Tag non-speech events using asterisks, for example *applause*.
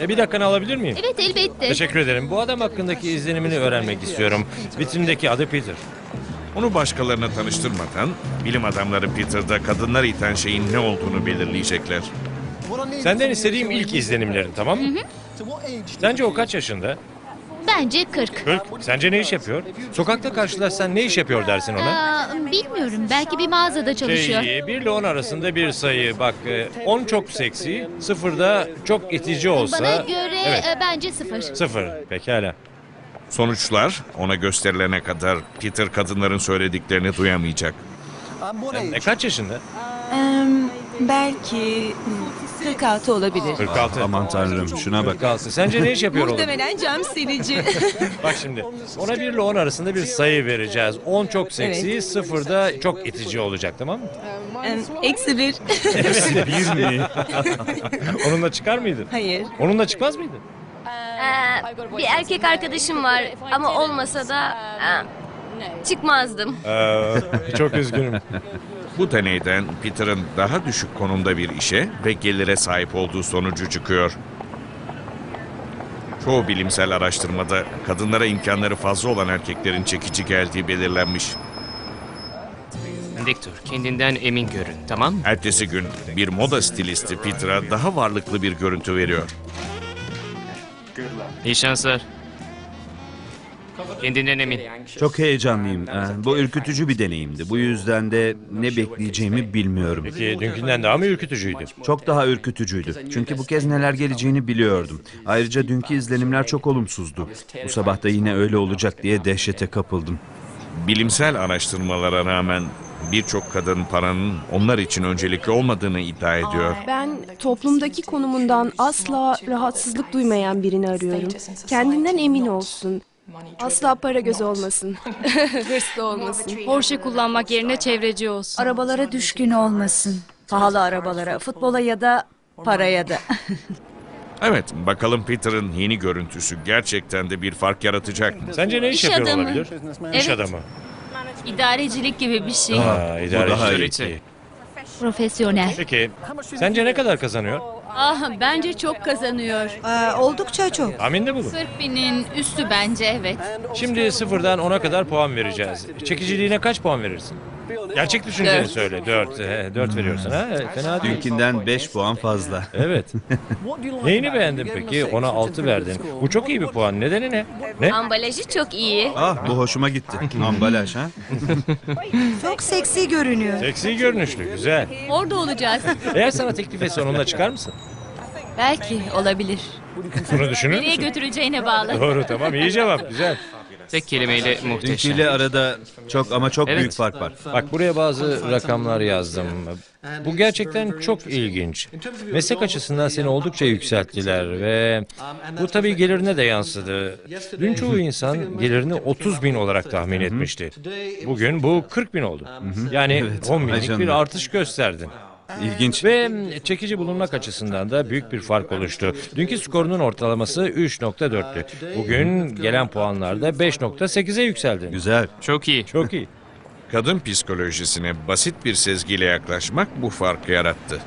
E, bir dakikanı alabilir miyim? Evet elbette. Teşekkür ederim. Bu adam hakkındaki izlenimini öğrenmek istiyorum. Vitrindeki adı Peter. Onu başkalarına tanıştırmadan bilim adamları Peter'da kadınlar iten şeyin ne olduğunu belirleyecekler. Senden istediğim ilk izlenimlerin tamam mı? Sence o kaç yaşında? Bence 40. 40. Sence ne iş yapıyor? Sokakta karşılaşsan ne iş yapıyor dersin ona? Aa, bilmiyorum. Belki bir mağazada çalışıyor. Şey, 1 ile 10 arasında bir sayı. Bak 10 çok seksi, 0 da çok itici olsa... Bana göre Evet, e, bence sıfır. 0. Pekala. Sonuçlar ona gösterilene kadar Peter kadınların söylediklerini duyamayacak. E, kaç yaşında? Eee, belki 46 olabilir. 46. Aman tanrım şuna bak. 46. Sence ne iş yapıyor oğlum? Muhtemelen cam silici. *laughs* Bak şimdi ona 1 ile 10 arasında bir sayı vereceğiz. 10 çok seksi, 0 da çok itici olacak tamam mı? Eee, Eksi bir. *laughs* Bir mi? *laughs* Onunla çıkar mıydın? Hayır. Onunla çıkmaz mıydın? Ee, bir erkek arkadaşım var ama olmasa da e, çıkmazdım. Ee, çok üzgünüm. Bu deneyden Peter'ın daha düşük konumda bir işe ve gelire sahip olduğu sonucu çıkıyor. Çoğu bilimsel araştırmada kadınlara imkanları fazla olan erkeklerin çekici geldiği belirlenmiş. Dur, kendinden emin görün, tamam mı? Ertesi gün bir moda stilisti Peter'a daha varlıklı bir görüntü veriyor. İyi şanslar. Kendinden emin. Çok heyecanlıyım. Ee, Bu ürkütücü bir deneyimdi. Bu yüzden de ne bekleyeceğimi bilmiyorum. Peki dünkünden daha mı ürkütücüydü? Çok daha ürkütücüydü. Çünkü bu kez neler geleceğini biliyordum. Ayrıca dünkü izlenimler çok olumsuzdu. Bu sabah da yine öyle olacak diye dehşete kapıldım. Bilimsel araştırmalara rağmen birçok kadın paranın onlar için öncelikli olmadığını iddia ediyor. Ben toplumdaki konumundan asla rahatsızlık duymayan birini arıyorum. Kendinden emin olsun. Asla para gözü olmasın. *laughs* Hırslı olmasın. Porsche kullanmak yerine çevreci olsun. Arabalara düşkün olmasın. Pahalı arabalara, futbola ya da paraya da. *laughs* Evet, bakalım Peter'ın yeni görüntüsü gerçekten de bir fark yaratacak mı? Sence ne iş, İş yapıyor adamı. olabilir? İş Evet. adamı. İdarecilik gibi bir şey. Aa, idare daha iyi. Profesyonel. Peki sence ne kadar kazanıyor? Ah bence çok kazanıyor. oldukça çok. Tahminde bulun. 40 binin üstü bence evet. Şimdi sıfırdan 10'a kadar puan vereceğiz. Çekiciliğine kaç puan verirsin? Gerçek düşünceni Dört. söyle. 4. 4 veriyorsun ha? Evet, Fena değil. Dünkinden 5 puan fazla. Evet. *laughs* Neyini beğendin peki? Ona 6 verdin. Bu çok iyi bir puan. Nedeni ne? Ne? Ambalajı çok iyi. Ah bu hoşuma gitti. Ambalaj ha? *laughs* Çok seksi görünüyor. Seksi görünüşlü. Güzel. Orada olacağız. Eğer sana teklif etse onunla çıkar mısın? Belki olabilir. Bunu düşünür Nereye müsün? götüreceğine bağlı. Doğru tamam iyi cevap güzel. Tek kelimeyle muhteşem. Dünküyle arada çok ama çok Evet. büyük fark var. Bak buraya bazı rakamlar yazdım. Bu gerçekten çok ilginç. Meslek açısından seni oldukça yükselttiler ve bu tabii gelirine de yansıdı. Dün çoğu insan gelirini 30 bin olarak tahmin etmişti. Bugün bu 40 bin oldu. Yani Evet, 10 ay binlik bir artış gösterdin. İlginç. Ve çekici bulunmak açısından da büyük bir fark oluştu. Dünkü skorunun ortalaması 3.4'tü. Bugün gelen puanlarda 5.8'e yükseldin. Güzel. Çok iyi. Çok iyi. Kadın psikolojisine basit bir sezgiyle yaklaşmak bu farkı yarattı.